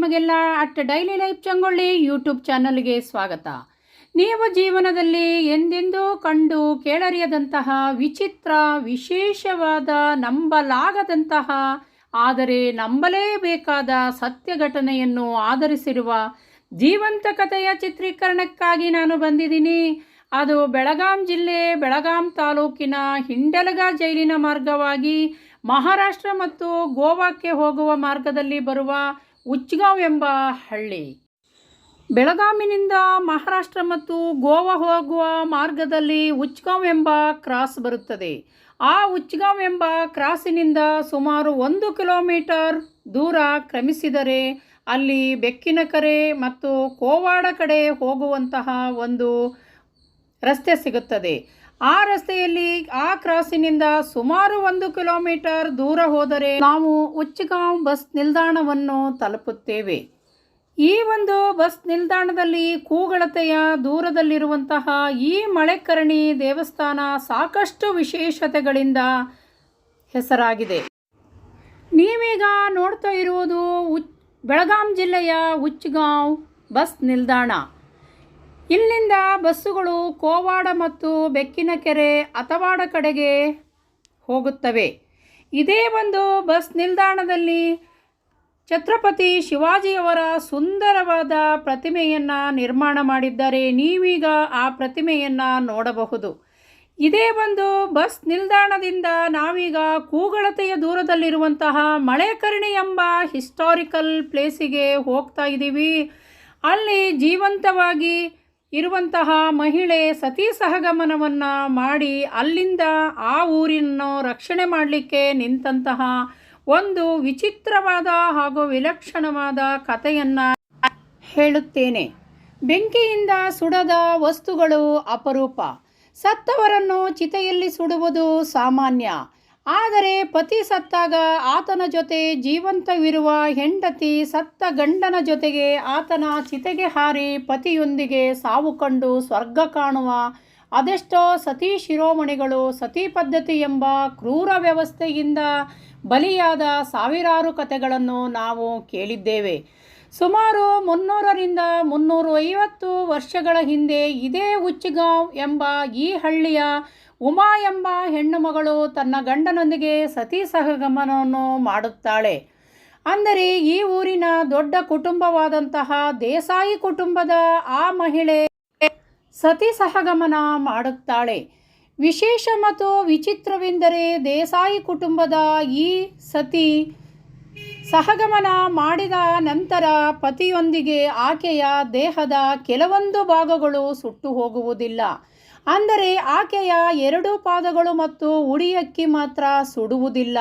ನಿಮಗೆಲ್ಲ at daily life Changolli YouTube ಚಾನಲ್ಗೆ ಸ್ವಾಗತ. ನೀವು ಜೀವನದಲ್ಲಿ ಎಂದೆಂದೂ ಕಂಡು ಕೇಳರಿಯದಂತಹ ವಿಚಿತ್ರ, ವಿಶೇಷವಾದ, ನಂಬಲಾಗದಂತಹ, ಆದರೆ ನಂಬಲೇಬೇಕಾದ ಸತ್ಯ ಘಟನೆಯನ್ನು ಆಧರಿಸಿರುವ ಜೀವಂತ ಕಥೆಯ ಚಿತ್ರೀಕರಣಕ್ಕಾಗಿ ನಾನು ಬಂದಿದ್ದೀನಿ. ಅದು ಬೆಳಗಾಂ ಜಿಲ್ಲೆ, ಬೆಳಗಾಂ ತಾಲೂಕಿನ ಹಿಂಡಲಗ ಜೈಲಿನ ಮಾರ್ಗವಾಗಿ ಮಹಾರಾಷ್ಟ್ರ ಮತ್ತು ಗೋವಾಕ್ಕೆ ಹೋಗುವ ಮಾರ್ಗದಲ್ಲಿ ಬರುವ ಉಚ್ಗಾಂವ್ ಎಂಬ ಹಳ್ಳಿ. ಬೆಳಗಾಮಿನಿಂದ ಮಹಾರಾಷ್ಟ್ರ ಮತ್ತು ಗೋವಾ ಹೋಗುವ ಮಾರ್ಗದಲ್ಲಿ ಉಚ್ಗಾಂವ್ ಎಂಬ ಕ್ರಾಸ್ ಬರುತ್ತದೆ. ಆ ಉಚ್ಗಾಂವ್ ಎಂಬ ಕ್ರಾಸಿನಿಂದ ಸುಮಾರು ಒಂದು ಕಿಲೋಮೀಟರ್ ದೂರ ಕ್ರಮಿಸಿದರೆ ಅಲ್ಲಿ ಬೆಕ್ಕಿನಕೆರೆ ಮತ್ತು ಕೋವಾಡ ಕಡೆ ಹೋಗುವಂತಹ ಒಂದು ರಸ್ತೆ ಸಿಗುತ್ತದೆ. ಆ ರಸ್ತೆಯಲ್ಲಿ ಆ ಕ್ರಾಸಿನಿಂದ ಸುಮಾರು ಒಂದು ಕಿಲೋಮೀಟರ್ ದೂರ ಹೋದರೆ ನಾವು ಉಚ್ಚಗಾಂವ್ ಬಸ್ ನಿಲ್ದಾಣವನ್ನು ತಲುಪುತ್ತೇವೆ. ಈ ಒಂದು ಬಸ್ ನಿಲ್ದಾಣದಲ್ಲಿ ಕೂಗಳತೆಯ ದೂರದಲ್ಲಿರುವಂತಹ ಈ ಮಳೆಕರಣಿ ದೇವಸ್ಥಾನ ಸಾಕಷ್ಟು ವಿಶೇಷತೆಗಳಿಂದ ಹೆಸರಾಗಿದೆ. ನೀವೀಗ ನೋಡ್ತಾ ಇರುವುದು ಉಚ್ ಬೆಳಗಾಂ ಜಿಲ್ಲೆಯ ಉಚ್ಚಗಾಂವ್ ಬಸ್ ನಿಲ್ದಾಣ. ಇಲ್ಲಿಂದ ಬಸ್ಸುಗಳು ಕೋವಾಡ ಮತ್ತು ಬೆಕ್ಕಿನಕೆರೆ ಅಥವಾಡ ಕಡೆಗೆ ಹೋಗುತ್ತವೆ. ಇದೇ ಒಂದು ಬಸ್ ನಿಲ್ದಾಣದಲ್ಲಿ ಛತ್ರಪತಿ ಶಿವಾಜಿಯವರ ಸುಂದರವಾದ ಪ್ರತಿಮೆಯನ್ನು ನಿರ್ಮಾಣ ಮಾಡಿದ್ದಾರೆ. ನೀವೀಗ ಆ ಪ್ರತಿಮೆಯನ್ನು ನೋಡಬಹುದು. ಇದೇ ಒಂದು ಬಸ್ ನಿಲ್ದಾಣದಿಂದ ನಾವೀಗ ಕೂಗಳತೆಯ ದೂರದಲ್ಲಿರುವಂತಹ ಮಳೆಕರ್ಣಿ ಎಂಬ ಹಿಸ್ಟಾರಿಕಲ್ ಪ್ಲೇಸಿಗೆ ಹೋಗ್ತಾ ಇದ್ದೀವಿ. ಅಲ್ಲಿ ಜೀವಂತವಾಗಿ ಇರುವಂತಹ ಮಹಿಳೆ ಸತಿ ಸಹಗಮನವನ್ನು ಮಾಡಿ ಅಲ್ಲಿಂದ ಆ ಊರಿನ ರಕ್ಷಣೆ ಮಾಡಲಿಕ್ಕೆ ನಿಂತಹ ಒಂದು ವಿಚಿತ್ರವಾದ ಹಾಗೂ ವಿಲಕ್ಷಣವಾದ ಕಥೆಯನ್ನು ಹೇಳುತ್ತೇನೆ. ಬೆಂಕಿಯಿಂದ ಸುಡದ ವಸ್ತುಗಳು ಅಪರೂಪ. ಸತ್ತವರನ್ನು ಚಿತೆಯಲ್ಲಿ ಸುಡುವುದು ಸಾಮಾನ್ಯ. ಆದರೆ ಪತಿ ಸತ್ತಾಗ ಆತನ ಜೊತೆ ಜೀವಂತವಿರುವ ಹೆಂಡತಿ ಸತ್ತ ಗಂಡನ ಜೊತೆಗೆ ಆತನ ಚಿತೆಗೆ ಹಾರಿ ಪತಿಯೊಂದಿಗೆ ಸಾವು ಕಂಡು ಸ್ವರ್ಗ ಕಾಣುವ ಅದೆಷ್ಟೋ ಸತಿ ಶಿರೋಮಣಿಗಳು ಸತಿ ಪದ್ಧತಿ ಎಂಬ ಕ್ರೂರ ವ್ಯವಸ್ಥೆಯಿಂದ ಬಲಿಯಾದ ಸಾವಿರಾರು ಕಥೆಗಳನ್ನು ನಾವು ಕೇಳಿದ್ದೇವೆ. ಸುಮಾರು ಮುನ್ನೂರರಿಂದ ಮುನ್ನೂರು ಐವತ್ತು ವರ್ಷಗಳ ಹಿಂದೆ ಇದೇ ಉಚ್ಚಿಗಾಂವ್ ಎಂಬ ಈ ಹಳ್ಳಿಯ ಉಮಾ ಎಂಬ ಹೆಣ್ಣು ಮಗಳು ತನ್ನ ಗಂಡನೊಂದಿಗೆ ಸತಿ ಸಹಗಮನವನ್ನು ಮಾಡುತ್ತಾಳೆ. ಅಂದರೆ ಈ ಊರಿನ ದೊಡ್ಡ ಕುಟುಂಬವಾದಂತಹ ದೇಸಾಯಿ ಕುಟುಂಬದ ಆ ಮಹಿಳೆ ಸತಿ ಸಹಗಮನ ಮಾಡುತ್ತಾಳೆ. ವಿಶೇಷ ಮತ್ತು ವಿಚಿತ್ರವೆಂದರೆ ದೇಸಾಯಿ ಕುಟುಂಬದ ಈ ಸತಿ ಸಹಗಮನ ಮಾಡಿದ ನಂತರ ಪತಿಯೊಂದಿಗೆ ಆಕೆಯ ದೇಹದ ಕೆಲವೊಂದು ಭಾಗಗಳು ಸುಟ್ಟು ಹೋಗುವುದಿಲ್ಲ. ಅಂದರೆ ಆಕೆಯ ಎರಡು ಪಾದಗಳು ಮತ್ತು ಉಡಿಯಕ್ಕಿ ಮಾತ್ರ ಸುಡುವುದಿಲ್ಲ.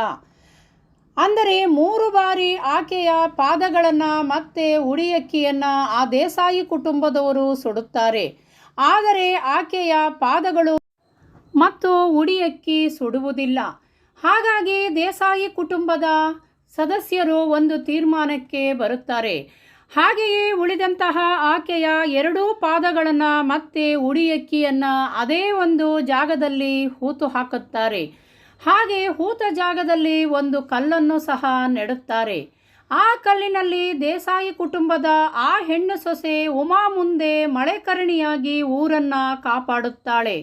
ಅಂದರೆ ಮೂರು ಬಾರಿ ಆಕೆಯ ಪಾದಗಳನ್ನು ಮತ್ತೆ ಉಡಿಯಕ್ಕಿಯನ್ನು ಆ ದೇಸಾಯಿ ಕುಟುಂಬದವರು ಸುಡುತ್ತಾರೆ. ಆದರೆ ಆಕೆಯ ಪಾದಗಳು ಮತ್ತು ಉಡಿಯಕ್ಕಿ ಸುಡುವುದಿಲ್ಲ. ಹಾಗಾಗಿ ದೇಸಾಯಿ ಕುಟುಂಬದ ಸದಸ್ಯರು ಒಂದು ತೀರ್ಮಾನಕ್ಕೆ ಬರುತ್ತಾರೆ. ಹಾಗೆಯೇ ಉಳಿದಂತಹ ಆಕೆಯ ಎರಡೂ ಪಾದಗಳನ್ನು ಮತ್ತೆ ಉಡಿಯಕ್ಕಿಯನ್ನು ಅದೇ ಒಂದು ಜಾಗದಲ್ಲಿ ಹೂತು ಹಾಕುತ್ತಾರೆ. ಹಾಗೆ ಹೂತ ಜಾಗದಲ್ಲಿ ಒಂದು ಕಲ್ಲನ್ನು ಸಹ ನೆಡುತ್ತಾರೆ. ಆ ಕಲ್ಲಿನಲ್ಲಿ ದೇಸಾಯಿ ಕುಟುಂಬದ ಆ ಹೆಣ್ಣು ಸೊಸೆ ಉಮಾ ಮುಂದೆ ಮಳೆಕರಣಿಯಾಗಿ ಊರನ್ನು ಕಾಪಾಡುತ್ತಾಳೆ.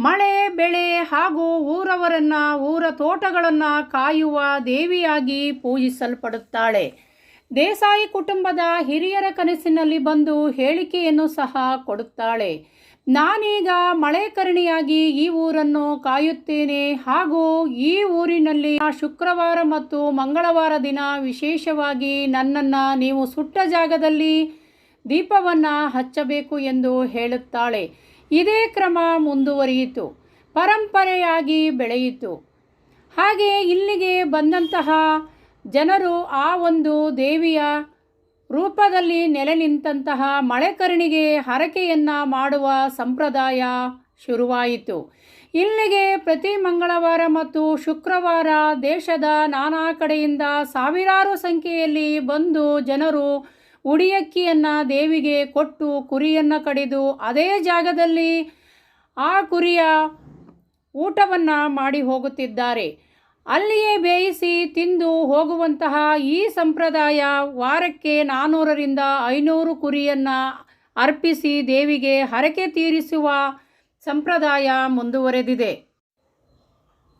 ಮಳೆ, ಬೆಳೆ ಹಾಗೂ ಊರವರನ್ನು, ಊರ ತೋಟಗಳನ್ನು ಕಾಯುವ ದೇವಿಯಾಗಿ ಪೂಜಿಸಲ್ಪಡುತ್ತಾಳೆ. ದೇಸಾಯಿ ಕುಟುಂಬದ ಹಿರಿಯರ ಕನಸಿನಲ್ಲಿ ಬಂದು ಹೇಳಿಕೆಯನ್ನು ಸಹ ಕೊಡುತ್ತಾಳೆ. ನಾನೀಗ ಮಳೆಕರಣಿಯಾಗಿ ಈ ಊರನ್ನು ಕಾಯುತ್ತೇನೆ. ಹಾಗೂ ಈ ಊರಿನಲ್ಲಿ ಶುಕ್ರವಾರ ಮತ್ತು ಮಂಗಳವಾರ ದಿನ ವಿಶೇಷವಾಗಿ ನನ್ನನ್ನು ನೀವು ಸುಟ್ಟ ಜಾಗದಲ್ಲಿ ದೀಪವನ್ನು ಹಚ್ಚಬೇಕು ಎಂದು ಹೇಳುತ್ತಾಳೆ. ಇದೇ ಕ್ರಮ ಮುಂದುವರಿಯಿತು. ಪರಂಪರೆಯಾಗಿ ಬೆಳೆಯಿತು. ಹಾಗೆ ಇಲ್ಲಿಗೆ ಬಂದಂತಹ ಜನರು ಆ ಒಂದು ದೇವಿಯ ರೂಪದಲ್ಲಿ ನೆಲೆ ನಿಂತಹ ಮಳೆಕರಣಿಗೆ ಹರಕೆಯನ್ನು ಮಾಡುವ ಸಂಪ್ರದಾಯ ಶುರುವಾಯಿತು. ಇಲ್ಲಿಗೆ ಪ್ರತಿ ಮಂಗಳವಾರ ಮತ್ತು ಶುಕ್ರವಾರ ದೇಶದ ನಾನಾ ಕಡೆಯಿಂದ ಸಾವಿರಾರು ಸಂಖ್ಯೆಯಲ್ಲಿ ಬಂದು ಜನರು ಉಡಿಯಕ್ಕಿಯನ್ನು ದೇವಿಗೆ ಕೊಟ್ಟು ಕುರಿಯನ್ನು ಕಡಿದು ಅದೇ ಜಾಗದಲ್ಲಿ ಆ ಕುರಿಯ ಊಟವನ್ನು ಮಾಡಿ ಹೋಗುತ್ತಿದ್ದಾರೆ. ಅಲ್ಲಿಯೇ ಬೇಯಿಸಿ ತಿಂದು ಹೋಗುವಂತಹ ಈ ಸಂಪ್ರದಾಯ ವಾರಕ್ಕೆ ನಾನ್ನೂರರಿಂದ ಐನೂರು ಕುರಿಯನ್ನು ಅರ್ಪಿಸಿ ದೇವಿಗೆ ಹರಕೆ ತೀರಿಸುವ ಸಂಪ್ರದಾಯ ಮುಂದುವರೆದಿದೆ.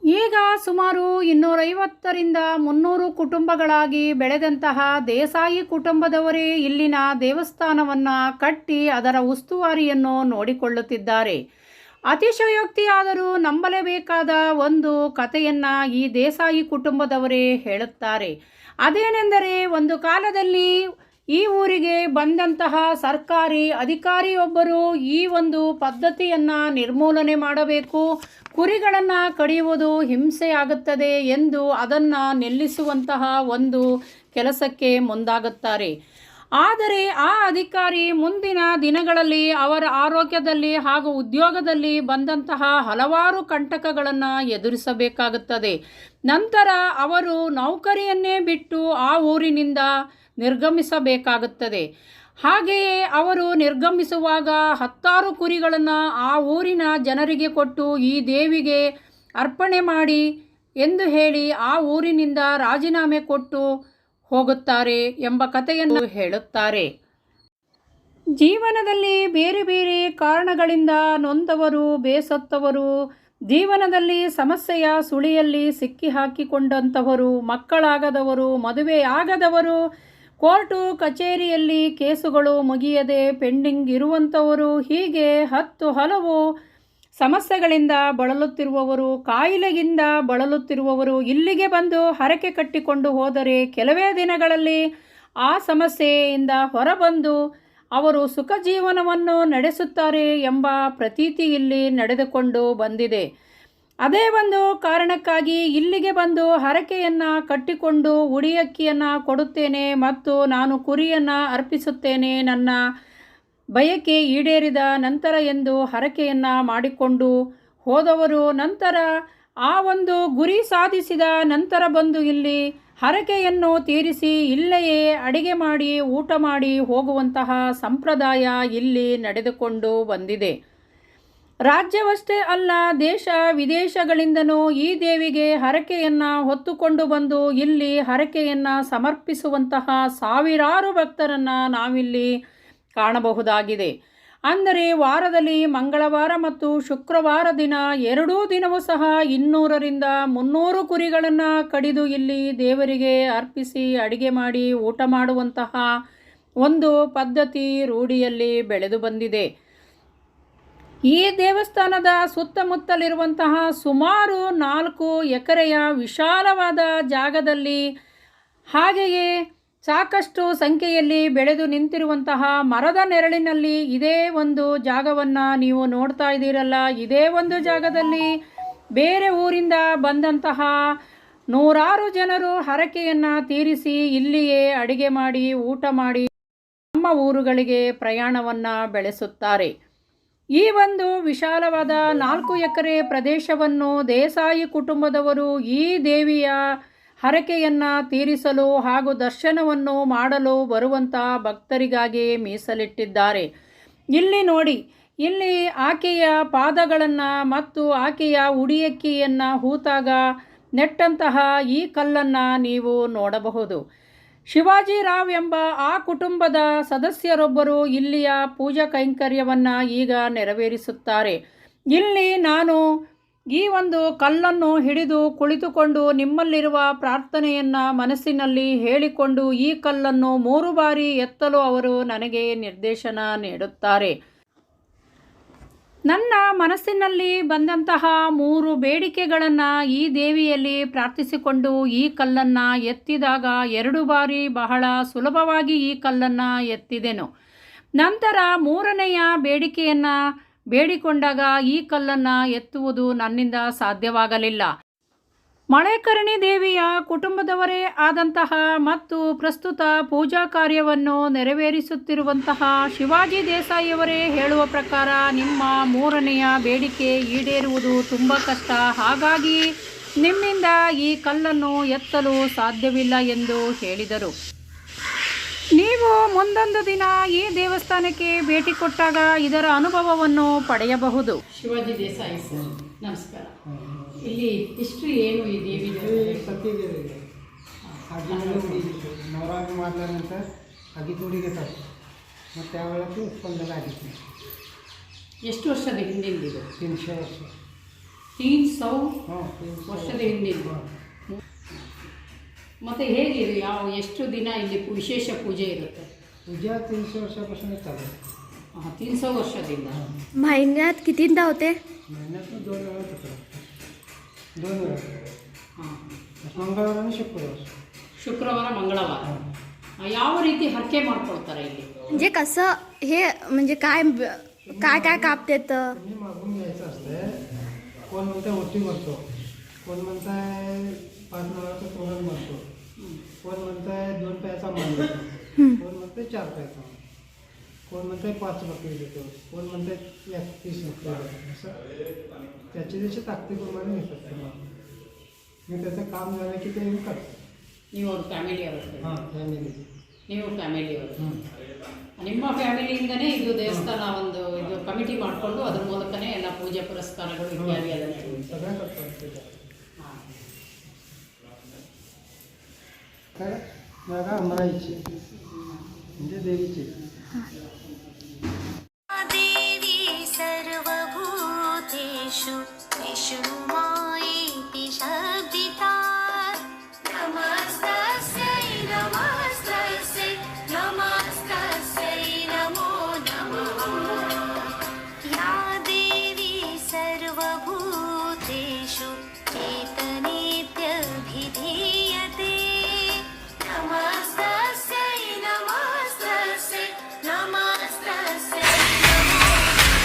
ಈಗ ಸುಮಾರು ಇನ್ನೂರೈವತ್ತರಿಂದ ಮುನ್ನೂರು ಕುಟುಂಬಗಳಾಗಿ ಬೆಳೆದಂತಹ ದೇಸಾಯಿ ಕುಟುಂಬದವರೇ ಇಲ್ಲಿನ ದೇವಸ್ಥಾನವನ್ನು ಕಟ್ಟಿ ಅದರ ಉಸ್ತುವಾರಿಯನ್ನು ನೋಡಿಕೊಳ್ಳುತ್ತಿದ್ದಾರೆ. ಅತಿಶಯೋಕ್ತಿಯಾದರೂ ನಂಬಲೇಬೇಕಾದ ಒಂದು ಕಥೆಯನ್ನು ಈ ದೇಸಾಯಿ ಕುಟುಂಬದವರೇ ಹೇಳುತ್ತಾರೆ. ಅದೇನೆಂದರೆ, ಒಂದು ಕಾಲದಲ್ಲಿ ಈ ಊರಿಗೆ ಬಂದಂತಹ ಸರ್ಕಾರಿ ಅಧಿಕಾರಿಯೊಬ್ಬರು ಈ ಒಂದು ಪದ್ಧತಿಯನ್ನು ನಿರ್ಮೂಲನೆ ಮಾಡಬೇಕು, ಕುರಿಗಳನ್ನು ಕಡಿಯುವುದು ಹಿಂಸೆಯಾಗುತ್ತದೆ ಎಂದು ಅದನ್ನು ನಿಲ್ಲಿಸುವಂತಹ ಒಂದು ಕೆಲಸಕ್ಕೆ ಮುಂದಾಗುತ್ತಾರೆ. ಆದರೆ ಆ ಅಧಿಕಾರಿ ಮುಂದಿನ ದಿನಗಳಲ್ಲಿ ಅವರ ಆರೋಗ್ಯದಲ್ಲಿ ಹಾಗೂ ಉದ್ಯೋಗದಲ್ಲಿ ಬಂದಂತಹ ಹಲವಾರು ಕಂಟಕಗಳನ್ನು ಎದುರಿಸಬೇಕಾಗುತ್ತದೆ. ನಂತರ ಅವರು ನೌಕರಿಯನ್ನೇ ಬಿಟ್ಟು ಆ ಊರಿನಿಂದ ನಿರ್ಗಮಿಸಬೇಕಾಗುತ್ತದೆ. ಹಾಗೆಯೇ ಅವರು ನಿರ್ಗಮಿಸುವಾಗ ಹತ್ತಾರು ಕುರಿಗಳನ್ನು ಆ ಊರಿನ ಜನರಿಗೆ ಕೊಟ್ಟು ಈ ದೇವಿಗೆ ಅರ್ಪಣೆ ಮಾಡಿ ಎಂದು ಹೇಳಿ ಆ ಊರಿನಿಂದ ರಾಜೀನಾಮೆ ಕೊಟ್ಟು ಹೋಗುತ್ತಾರೆ ಎಂಬ ಕಥೆಯನ್ನು ಹೇಳುತ್ತಾರೆ. ಜೀವನದಲ್ಲಿ ಬೇರೆ ಬೇರೆ ಕಾರಣಗಳಿಂದ ನೊಂದವರು, ಬೇಸತ್ತವರು, ಜೀವನದಲ್ಲಿ ಸಮಸ್ಯೆಯ ಸುಳಿಯಲ್ಲಿ ಸಿಕ್ಕಿ ಹಾಕಿಕೊಂಡಂಥವರು ಮಕ್ಕಳಾಗದವರು ಮದುವೆಯಾಗದವರು ಕೋರ್ಟು, ಕಚೇರಿಯಲ್ಲಿ ಕೇಸುಗಳು ಮುಗಿಯದೆ ಪೆಂಡಿಂಗ್ ಇರುವಂಥವರು ಹೀಗೆ ಹತ್ತು ಹಲವು ಸಮಸ್ಯೆಗಳಿಂದ ಬಳಲುತ್ತಿರುವವರು, ಕಾಯಿಲೆಯಿಂದ ಬಳಲುತ್ತಿರುವವರು ಇಲ್ಲಿಗೆ ಬಂದು ಹರಕೆ ಕಟ್ಟಿಕೊಂಡು ಹೋದರೆ ಕೆಲವೇ ದಿನಗಳಲ್ಲಿ ಆ ಸಮಸ್ಯೆಯಿಂದ ಹೊರಬಂದು ಅವರು ಸುಖ ಜೀವನವನ್ನು ನಡೆಸುತ್ತಾರೆ ಎಂಬ ಪ್ರತೀತಿ ಇಲ್ಲಿ ನಡೆದುಕೊಂಡು ಬಂದಿದೆ. ಅದೇ ಒಂದು ಕಾರಣಕ್ಕಾಗಿ ಇಲ್ಲಿಗೆ ಬಂದು ಹರಕೆಯನ್ನು ಕಟ್ಟಿಕೊಂಡು ಉಡಿಯಕ್ಕಿಯನ್ನು ಕೊಡುತ್ತೇನೆ ಮತ್ತು ನಾನು ಕುರಿಯನ್ನು ಅರ್ಪಿಸುತ್ತೇನೆ ನನ್ನ ಬಯಕೆ ಈಡೇರಿದ ನಂತರ ಎಂದು ಹರಕೆಯನ್ನು ಮಾಡಿಕೊಂಡು ಹೋದವರು ನಂತರ ಆ ಒಂದು ಗುರಿ ಸಾಧಿಸಿದ ನಂತರ ಬಂದು ಇಲ್ಲಿ ಹರಕೆಯನ್ನು ತೀರಿಸಿ ಇಲ್ಲೆಯೇ ಅಡಿಗೆ ಮಾಡಿ ಊಟ ಮಾಡಿ ಹೋಗುವಂತಹ ಸಂಪ್ರದಾಯ ಇಲ್ಲಿ ನಡೆದುಕೊಂಡು ಬಂದಿದೆ. ರಾಜ್ಯವಷ್ಟೇ ಅಲ್ಲ, ದೇಶ ವಿದೇಶಗಳಿಂದನೂ ಈ ದೇವಿಗೆ ಹರಕೆಯನ್ನು ಹೊತ್ತುಕೊಂಡು ಬಂದು ಇಲ್ಲಿ ಹರಕೆಯನ್ನು ಸಮರ್ಪಿಸುವಂತಹ ಸಾವಿರಾರು ಭಕ್ತರನ್ನು ನಾವಿಲ್ಲಿ ಕಾಣಬಹುದಾಗಿದೆ. ಅಂದರೆ ವಾರದಲ್ಲಿ ಮಂಗಳವಾರ ಮತ್ತು ಶುಕ್ರವಾರ ದಿನ ಎರಡೂ ದಿನವೂ ಸಹ ಇನ್ನೂರರಿಂದ ಮುನ್ನೂರು ಕುರಿಗಳನ್ನು ಕಡಿದು ಇಲ್ಲಿ ದೇವರಿಗೆ ಅರ್ಪಿಸಿ ಅಡಿಗೆ ಮಾಡಿ ಊಟ ಮಾಡುವಂತಹ ಒಂದು ಪದ್ಧತಿ ರೂಢಿಯಲ್ಲಿ ಬೆಳೆದು ಬಂದಿದೆ. ಈ ದೇವಸ್ಥಾನದ ಸುತ್ತಮುತ್ತಲಿರುವಂತಹ ಸುಮಾರು ನಾಲ್ಕು ಎಕರೆಯ ವಿಶಾಲವಾದ ಜಾಗದಲ್ಲಿ ಹಾಗೆಯೇ ಸಾಕಷ್ಟು ಸಂಖ್ಯೆಯಲ್ಲಿ ಬೆಳೆದು ನಿಂತಿರುವಂತಹ ಮರದ ನೆರಳಿನಲ್ಲಿ ಇದೇ ಒಂದು ಜಾಗವನ್ನು ನೀವು ನೋಡ್ತಾ ಇದ್ದೀರಲ್ಲ. ಇದೇ ಒಂದು ಜಾಗದಲ್ಲಿ ಬೇರೆ ಊರಿಂದ ಬಂದಂತಹ ನೂರಾರು ಜನರು ಹರಕೆಯನ್ನು ತೀರಿಸಿ ಇಲ್ಲಿಯೇ ಅಡಿಗೆ ಮಾಡಿ, ಊಟ ಮಾಡಿ ನಮ್ಮ ಊರುಗಳಿಗೆ ಪ್ರಯಾಣವನ್ನು ಬೆಳೆಸುತ್ತಾರೆ. ಈ ಒಂದು ವಿಶಾಲವಾದ ನಾಲ್ಕು ಎಕರೆ ಪ್ರದೇಶವನ್ನು ದೇಸಾಯಿ ಕುಟುಂಬದವರು ಈ ದೇವಿಯ ಹರಕೆಯನ್ನು ತೀರಿಸಲು ಹಾಗೂ ದರ್ಶನವನ್ನು ಮಾಡಲು ಬರುವಂಥ ಭಕ್ತರಿಗಾಗಿ ಮೀಸಲಿಟ್ಟಿದ್ದಾರೆ. ಇಲ್ಲಿ ನೋಡಿ, ಇಲ್ಲಿ ಆಕೆಯ ಪಾದಗಳನ್ನು ಮತ್ತು ಆಕೆಯ ಉಡಿಯಕ್ಕಿಯನ್ನು ಹೂತಾಗ ನೆಟ್ಟಂತಹ ಈ ಕಲ್ಲನ್ನು ನೀವು ನೋಡಬಹುದು. ಶಿವಾಜಿರಾವ್ ಎಂಬ ಆ ಕುಟುಂಬದ ಸದಸ್ಯರೊಬ್ಬರು ಇಲ್ಲಿಯ ಪೂಜಾ ಕೈಂಕರ್ಯವನ್ನು ಈಗ ನೆರವೇರಿಸುತ್ತಾರೆ. ಇಲ್ಲಿ ನಾನು ಈ ಒಂದು ಕಲ್ಲನ್ನು ಹಿಡಿದು ಕುಳಿತುಕೊಂಡು ನಿಮ್ಮಲ್ಲಿರುವ ಪ್ರಾರ್ಥನೆಯನ್ನು ಮನಸ್ಸಿನಲ್ಲಿ ಹೇಳಿಕೊಂಡು ಈ ಕಲ್ಲನ್ನು ಮೂರು ಬಾರಿ ಎತ್ತಲು ಅವರು ನನಗೆ ನಿರ್ದೇಶನ ನೀಡುತ್ತಾರೆ. ನನ್ನ ಮನಸ್ಸಿನಲ್ಲಿ ಬಂದಂತಹ ಮೂರು ಬೇಡಿಕೆಗಳನ್ನು ಈ ದೇವಿಯಲ್ಲಿ ಪ್ರಾರ್ಥಿಸಿಕೊಂಡು ಈ ಕಲ್ಲನ್ನು ಎತ್ತಿದಾಗ ಎರಡು ಬಾರಿ ಬಹಳ ಸುಲಭವಾಗಿ ಈ ಕಲ್ಲನ್ನು ಎತ್ತಿದೆನು. ನಂತರ ಮೂರನೆಯ ಬೇಡಿಕೆಯನ್ನು ಬೇಡಿಕೊಂಡಾಗ ಈ ಕಲ್ಲನ್ನು ಎತ್ತುವುದು ನನ್ನಿಂದ ಸಾಧ್ಯವಾಗಲಿಲ್ಲ. ಮಳೆಕರಣಿ ದೇವಿಯ ಕುಟುಂಬದವರೇ ಆದಂತಹ ಮತ್ತು ಪ್ರಸ್ತುತ ಪೂಜಾ ಕಾರ್ಯವನ್ನು ನೆರವೇರಿಸುತ್ತಿರುವಂತಹ ಶಿವಾಜಿ ದೇಸಾಯಿಯವರೇ ಹೇಳುವ ಪ್ರಕಾರ ನಿಮ್ಮ ಮೂರನೆಯ ಬೇಡಿಕೆ ಈಡೇರುವುದು ತುಂಬ ಕಷ್ಟ. ಹಾಗಾಗಿ ನಿಮ್ಮಿಂದ ಈ ಕಲ್ಲನ್ನು ಎತ್ತಲು ಸಾಧ್ಯವಿಲ್ಲ ಎಂದು ಹೇಳಿದರು. ನೀವು ಮುಂದೊಂದು ದಿನ ಈ ದೇವಸ್ಥಾನಕ್ಕೆ ಭೇಟಿ ಕೊಟ್ಟಾಗ ಇದರ ಅನುಭವವನ್ನು ಪಡೆಯಬಹುದು. ಶಿವಾಜಿ ದೇಸಾಯಿ ಸರ್ ನಮಸ್ಕಾರ. ಇಲ್ಲಿ ಹಿಸ್ಟ್ರಿ ಏನು ಈ ದೇವಿ ನವರಾತ್ರಿ ಮಾಡಿದ ನಂತರ ಅಗಿತೂರಿಗೆ ತಪ್ಪು ಮತ್ತು ಅವಳಕ್ಕೂ ಸ್ಪಂದನ ಆಗಿತ್ತು ಎಷ್ಟು ವರ್ಷದ ಹಿಂದಿಂದಿದೆ ತಿನ್ ವರ್ಷ. ತೀನ್ ಸೌ ವರ್ಷದ ಹಿಂದಿಂದು ಮತ್ತು ಹೇಗೆ ಇದು ಯಾವ ಎಷ್ಟು ದಿನ ಇಲ್ಲಿ ಪು- ವಿಶೇಷ ಪೂಜೆ ಇರುತ್ತೆ पूजा तीनशे वर्षापासूनच चालू आहे. ಹಾಂ ತೀನ್ ಸौ ವರ್ಷದಿಂದ महिन्यात कितींदा होते महिन्यातून दोन वेळा होतं दोन वेळा ಹಾಂ मंगळवार आणि शुक्रवार ಶುಕ್ರವಾರ ಮಂಗಳವಾರ ಆ, ಯಾವ ರೀತಿ ಹರಕೆ ಮಾಡ್ಕೊಳ್ತಾರೆ ಇಲ್ಲಿ म्हणजे कसं हे म्हणजे काय काय काय कापतेत तुम्ही मागून घ्यायचं असतं कोण म्हणतं ओटी भरतो कोण म्हणताय पाच नावाचं तोरण भरतो कोण म्हणताय दोन पायाचा मान देतो कोण म्हणतंय चार पायाचा मान कोण म्हणतंय पाच बकरी देतो कोण म्हणतंय एक तीस बकरी देतो असं त्याची त्याची ताकदीप्रमाणे घेतात ते मान. मग त्याचं काम झालं की ते येऊन करतात ನೀವು ಅವ್ರ ಫ್ಯಾಮಿಲಿಯವರು हां फॅमिली ನೀವು ಫ್ಯಾಮಿಲಿಯವರು हं. ನಿಮ್ಮ ಫ್ಯಾಮಿಲಿಯಿಂದನೇ ಇದು ದೇವಸ್ಥಾನ ಒಂದು ಇದು ಕಮಿಟಿ ಮಾಡಿಕೊಂಡು ಅದ್ರ ಮೂಲಕನೇ ಎಲ್ಲ ಪೂಜೆ ಪುರಸ್ಕಾರಗಳು ಇತ್ಯಾದಿ ಅದನ್ನು सगळं ఇక్కడ బాగా అమరాయిచ్చి అంటే దేవిచ్చి దేవి సర్వభూతేషు విష్ణుమా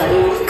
Thank you.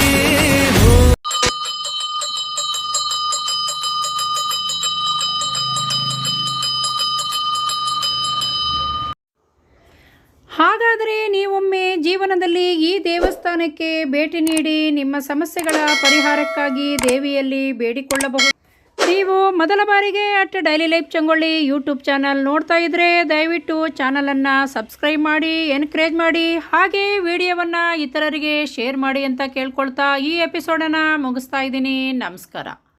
ದೇವಸ್ಥಾನಕ್ಕೆ ಭೇಟಿ ನೀಡಿ ನಿಮ್ಮ ಸಮಸ್ಯೆಗಳ ಪರಿಹಾರಕ್ಕಾಗಿ ದೇವಿಯಲ್ಲಿ ಬೇಡಿಕೊಳ್ಳಬಹುದು. ನೀವು ಮೊದಲ ಬಾರಿಗೆ at daily life Changolli YouTube channel ನೋಡ್ತಾ ಇದ್ದರೆ ದಯವಿಟ್ಟು ಚಾನಲನ್ನು ಸಬ್ಸ್ಕ್ರೈಬ್ ಮಾಡಿ, ಎನ್ಕರೇಜ್ ಮಾಡಿ, ಹಾಗೆ ವಿಡಿಯೋವನ್ನು ಇತರರಿಗೆ ಶೇರ್ ಮಾಡಿ ಅಂತ ಕೇಳ್ಕೊಳ್ತಾ ಈ ಎಪಿಸೋಡನ್ನು ಮುಗಿಸ್ತಾ ಇದ್ದೀನಿ. ನಮಸ್ಕಾರ.